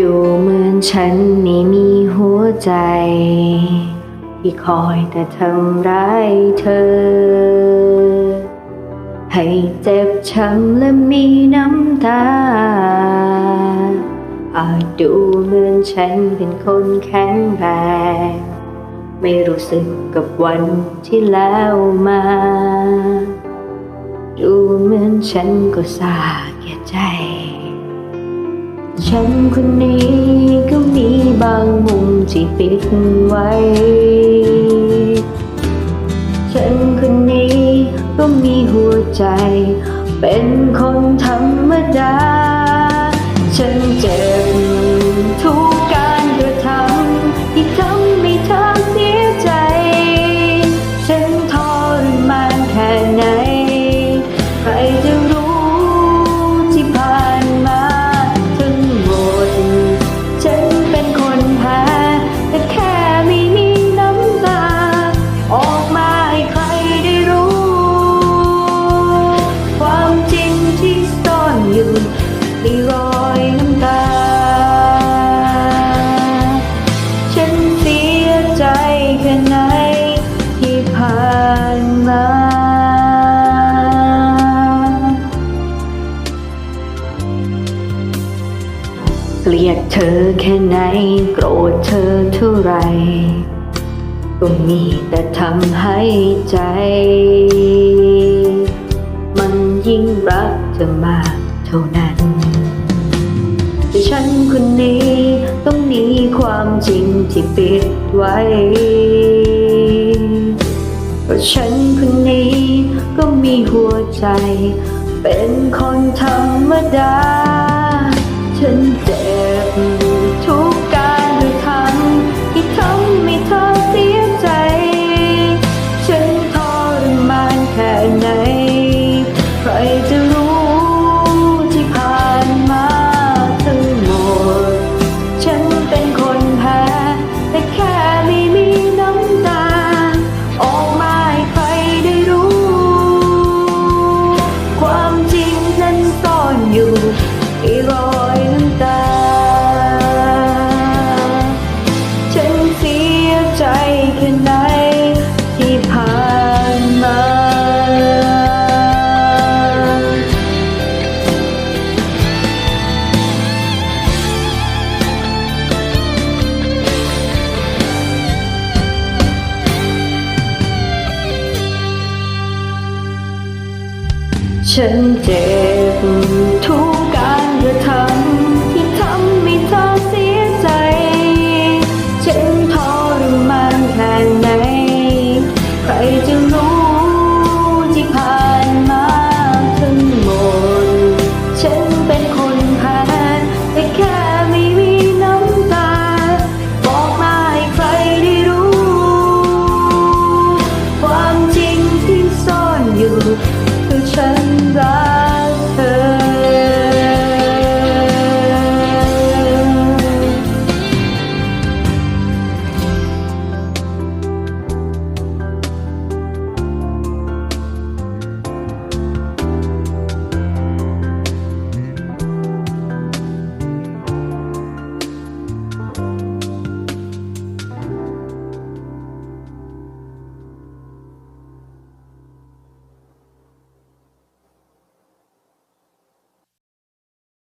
ดูเหมือนฉันไม่มีหัวใจ ที่คอยแต่ทำร้ายเธอ ให้เจ็บช้ำและมีน้ำตา อาจดูเหมือนฉันเป็นคนแข็งแรงไม่รู้สึกกับวันที่แล้วมา ดูเหมือนฉันก็สาแก่ใจ ฉันคนนี้ก็มีบางมุมที่ปิดไว้ ฉันคนนี้ก็มีหัวใจ เป็นคนธรรมดา ฉันเจ็บ ลียดเธอแค่ไหนโกรธเธอเท่าไร ก็มีแต่ทำให้ใจ มันยิ่งรักเธอมากเท่านั้นแต่ฉันคนนี้ต้องหนีความจริงที่ปิดไว้เพราะฉันคนนี้ก็มีหัวใจ เป็นคนธรรมดา ฉันเจ็บ ฉันเจ็บทุก